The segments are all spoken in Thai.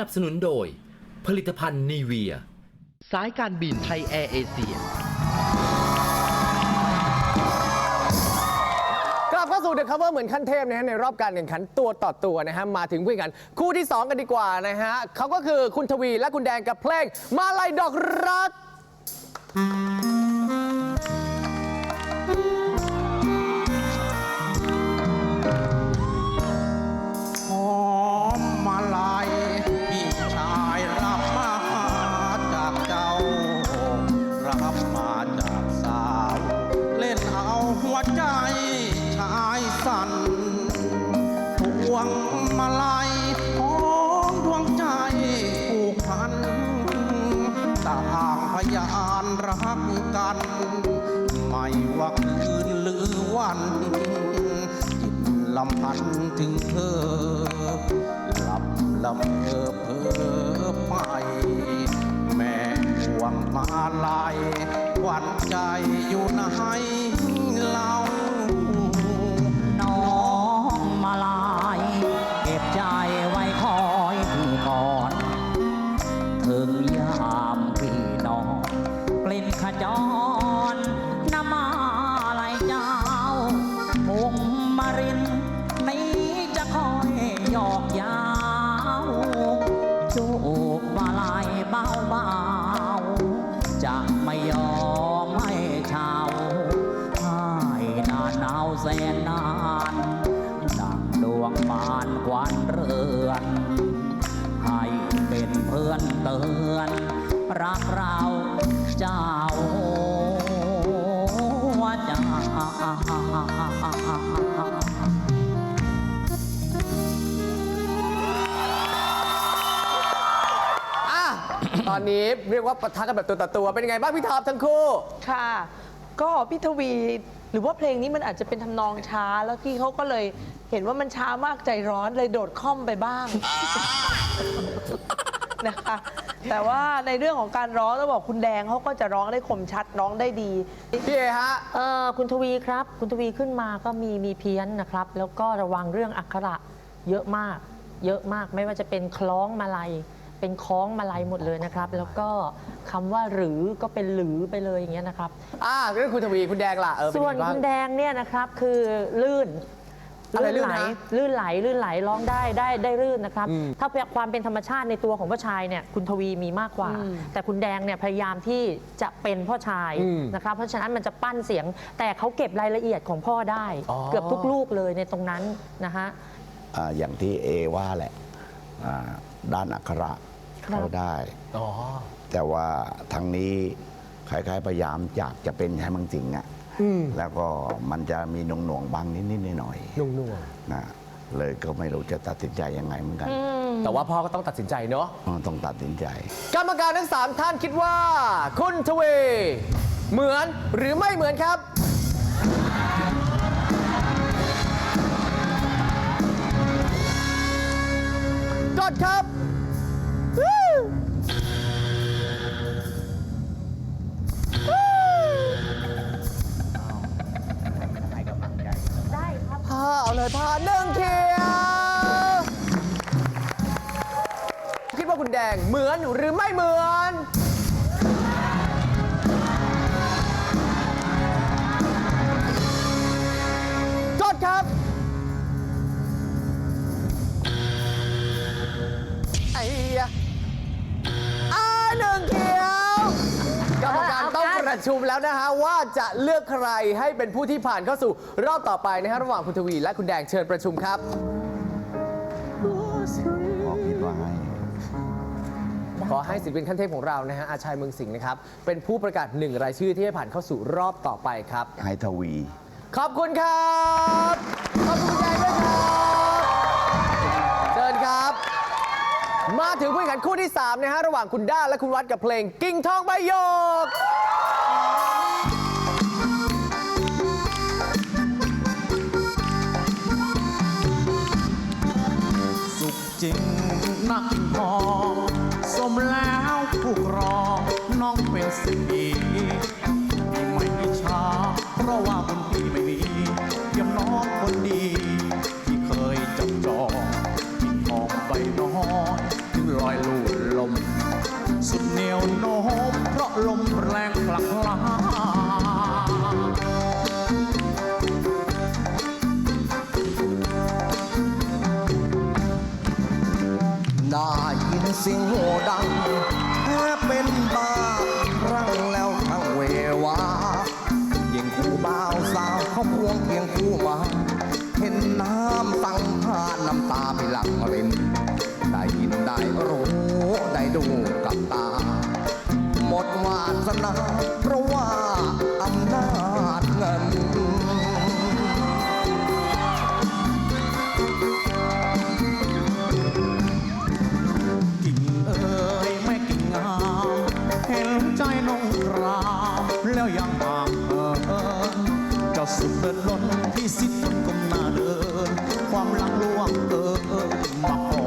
นับสนุนโดย ผลิตภัณฑ์นีเวีย สายการบินไทยแอร์เอเชีย กลับเข้าสู่ The Cover เหมือนขั้นเทพนะฮะในรอบการแข่งขันตัวต่อตัวนะฮะมาถึงผู้แข่งขัน คู่ที่ 2 กันดีกว่านะฮะเขาก็คือคุณทวีและคุณแดงกับเพลง มาลายดอกรัก วใจชายสั่นพวงมาลัยของดวงใจผูกพัน ต่างพยานรักกัน ไม่ว่าคืนหรือวันจิตลำพันถึงเธอ หลับลำเพอเพอไป แม่ห่วงมาลายหวันใจอยู่ไหน เล่าน้องมาลาย เก็บใจไว้คอยพี่ก่อน ถึงยามพี่น้องกลิ่นขจรน้ำมาลายเจ้าพงมาริน มานควันเรือนให้เป็นเพื่อนเตือน รักเราเจ้าว่าจะอะตอนนี้เรียกว่าปะทะกันแบบตัวต่อตัว เป็นยังไงบ้างพี่ท็อปทั้งคู่ ค่ะ ก็พี่ทวี หรือว่าเพลงนี้มันอาจจะเป็นทำนองช้า แล้วพี่เขาก็เลย เห็นว่ามันช้ามากใจร้อนเลยโดดค่อมไปบ้าง นะคะ แต่ว่าในเรื่องของการร้องต้องบอกคุณแดงเขาก็จะร้องได้คมชัดร้องได้ดี พี่เอฮะ เออคุณทวีครับ คุณทวีขึ้นมาก็มีมีเพี้ยนนะครับ แล้วก็ระวังเรื่องอักขระเยอะมาก เยอะมากไม่ว่าจะเป็นคล้องมาลัย เป็นคล้องมาลัยหมดเลยนะครับ แล้วก็คำว่าหรือก็เป็นหรือไปเลยอย่างเงี้ยนะครับ อะเรื่องคุณทวีคุณแดงล่ะเออเป็นส่วนยังไงบ้าง คุณแดงเนี่ยนะครับคือลื่น อะไรลื่นไหลฮะลื่นไหลลื่นไหลร้องได้ได้ได้ลื่นนะครับ อืม ถ้าความเป็นธรรมชาติในตัวของพ่อชายเนี่ยคุณทวีมีมากกว่าอืมแต่คุณแดงเนี่ยพยายามที่จะเป็นพ่อชายอืมนะครับเพราะฉะนั้นมันจะปั้นเสียง แต่เขาเก็บรายละเอียดของพ่อได้อ๋อเกือบทุกลูกเลยในตรงนั้นนะฮะ อ่าอย่างที่เอว่าแหละอ่าด้านอักขระครับ เขาได้ อ๋อแต่ว่าทางนี้คล้ายๆพยายามอยากจะเป็นให้มังจริงอะ่ะ อืม แล้วก็มันจะมีหน่วงๆบางนิดๆหน่อยนุ่งนุ่งๆนะเลยก็ไม่รู้จะตัดสินใจยังไงเหมือนกันแต่ว่าพ่อก็ต้องตัดสินใจเนาะ ต้องตัดสินใจ กรรมการทั้ง 3 ท่านคิดว่า คุณทวี เหมือนหรือไม่เหมือนครับ กดครับ เลยพ่อหนึ่งเขียว คิดว่าคุณแดงเหมือนหรือไม่เหมือน ชุมแล้วนะฮะว่าจะเลือกใครให้เป็นผู้ที่ผ่านเข้าสู่รอบต่อไปนะฮะระหว่างคุณทวีและคุณแดงเชิญประชุมครับขอคิดว่าให้ ขอให้ศิลปินขั้นเทพของเรานะฮะอาชัยเมืองสิงห์นะครับเป็นผู้ประกาศหนึ่งรายชื่อที่จะผ่านเข้าสู่รอบต่อไปครับ ให้ทวี ขอบคุณครับ ขอบคุณคุณแดงด้วยครับเชิญครับ มาถึงผู้แข่งขันคู่ที่ 3 นะฮะ ระหว่างคุณด้าและคุณวัดกับเพลงกิ่งทองใบหยก จริงนักพอ สมแล้วผู้รอน้องเป็นสี่ ได้ยินเสียงโหดังแทบเป็นบ้าครั้งแล้วทั้งเววายิงคู่บ่าวสาวเขาควงเคียงคู่มา เห็นน้ำตั้งผ่านน้ำตาไม่หลังรินได้ยินได้รู้ได้ดูกับตา หมดวาสนา แล้วยังห่างเอิญเจะสุดเดินล้นที่สิทธิ์คนก้มหน้าเดิน ความหลังล่วงเอิญมาขอ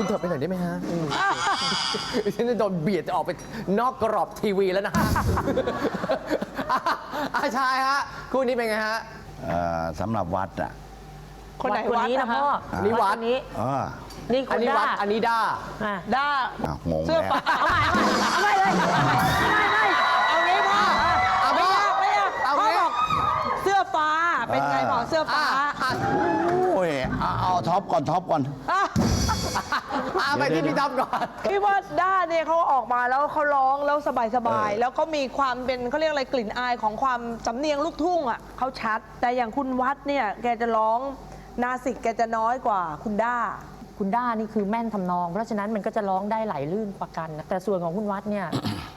คุณเถิดไปหน่อยได้ไหมฮะอืมฉันจะโดนเบียดจะออกไปนอกกรอบทีวีแล้วนะฮะอาชายฮะ คู่นี้เป็นไงฮะ เอ่อสำหรับวัดอะคนไหนวัดวัดนี้นะนะคะพ่ออันนี้วัด คนนี้ เออนี่คอันนนี้ด้าวัดอันนี้ด้า อะด้า อ้าวงงเสื้อแล้ว ฟ้าเอาใหม่เอาใหม่เอาใหม่เลยไม่ไม่เอางี้พ่อเอาไม่พ่อยากไม่ยากเอาพ่องี้ บอกเสื้อฟ้าเป็นไงบอกเสื้ออะฟ้าอะโอ้ยเอาเอาท็อปก่อนท็อปก่อน อะ อะไปที่พี่ท็อปก่อน พี่ว่าด้าเนี่ยเขาออกมาแล้วเขาร้องแล้วสบายเออๆแล้วก็มีความเป็นเขาเรียกอะไรกลิ่นอายของความสำเนียงลูกทุ่งอะเขาชัด แต่อย่างคุณวัดเนี่ยแกจะร้องนาสิกแกจะน้อยกว่าคุณด้า คุณด้านี่คือแม่นทำนอง เพราะฉะนั้นมันก็จะร้องได้ไหลลื่นกว่ากันนะแต่ส่วนของคุณวัดเนี่ย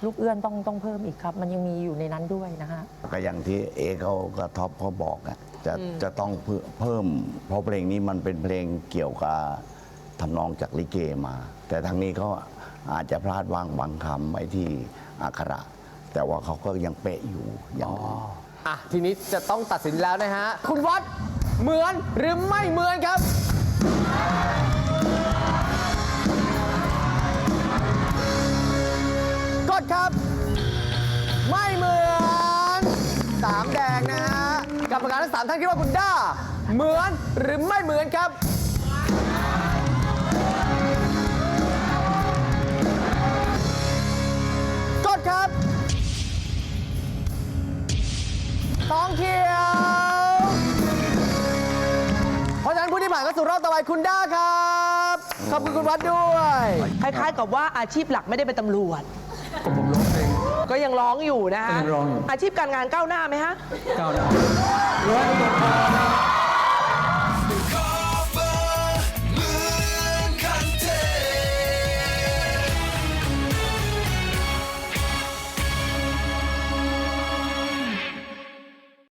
ลูกเอื้อนต้องต้องเพิ่มอีกครับ มันยังมีอยู่ในนั้นด้วยนะฮะ ก็อย่างที่เอเขาก็ท็อปเขาบอกอะจะจะต้องเพิ่มเพิ่ม เพราะเพลงนี้มันเป็นเพลงเกี่ยวกับ ทำนองจากลิเกมา แต่ทางนี้เขาอาจจะพลาดวางบางคำไว้ที่อักขระ แต่ว่าเขาก็ยังเป๊ะอยู่อย่างนั้น อะ ทีนี้จะต้องตัดสินแล้วนะฮะ คุณวัดเหมือนหรือไม่เหมือนครับ กดครับ ไม่เหมือนสามแดงนะฮะกรรมการทั้งสามท่านคิดว่าคุณด้า เหมือนหรือไม่เหมือนครับ ครับท้องเขียว เพราะฉะนั้นผู้ที่ผ่านเข้าสู่รอบต่อไปคุณด้าครับ ขอบคุณคุณวัดด้วย คล้ายๆ กับว่าอาชีพหลักไม่ได้เป็นตำรวจ ผมร้องเพลง ก็ยังร้องอยู่นะฮะอาชีพการงานก้าวหน้าไหมฮะ ก้าวหน้าร้อยตำรวจโท